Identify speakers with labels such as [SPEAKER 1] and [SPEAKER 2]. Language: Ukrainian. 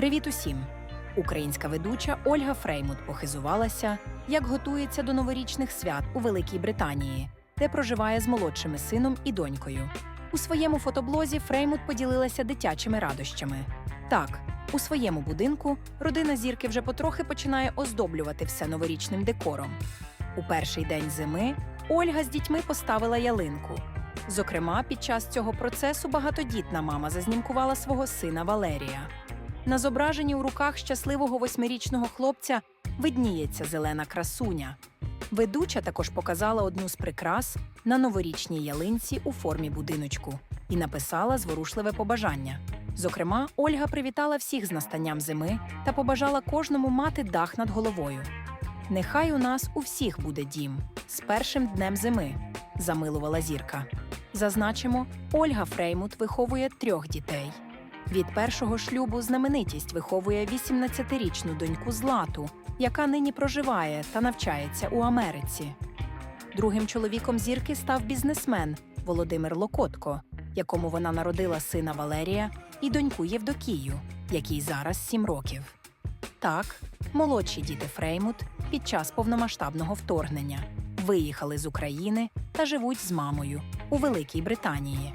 [SPEAKER 1] Привіт усім! Українська ведуча Ольга Фреймут похизувалася, як готується до новорічних свят у Великій Британії, де проживає з молодшими сином і донькою. У своєму фотоблозі Фреймут поділилася дитячими радощами. Так, у своєму будинку родина зірки вже потрохи починає оздоблювати все новорічним декором. У перший день зими Ольга з дітьми поставила ялинку. Зокрема, під час цього процесу багатодітна мама зазнімкувала свого сина Валерія. На зображенні у руках щасливого восьмирічного хлопця видніється зелена красуня. Ведуча також показала одну з прикрас на новорічній ялинці у формі будиночку і написала зворушливе побажання. Зокрема, Ольга привітала всіх з настанням зими та побажала кожному мати дах над головою. Нехай у нас у всіх буде дім з першим днем зими, замилувала зірка. Зазначимо, Ольга Фреймут виховує трьох дітей. Від першого шлюбу знаменитість виховує 18-річну доньку Злату, яка нині проживає та навчається у Америці. Другим чоловіком зірки став бізнесмен Володимир Локотко, якому вона народила сина Валерія і доньку Євдокію, якій зараз 7 років. Так, молодші діти Фреймут під час повномасштабного вторгнення виїхали з України та живуть з мамою у Великій Британії.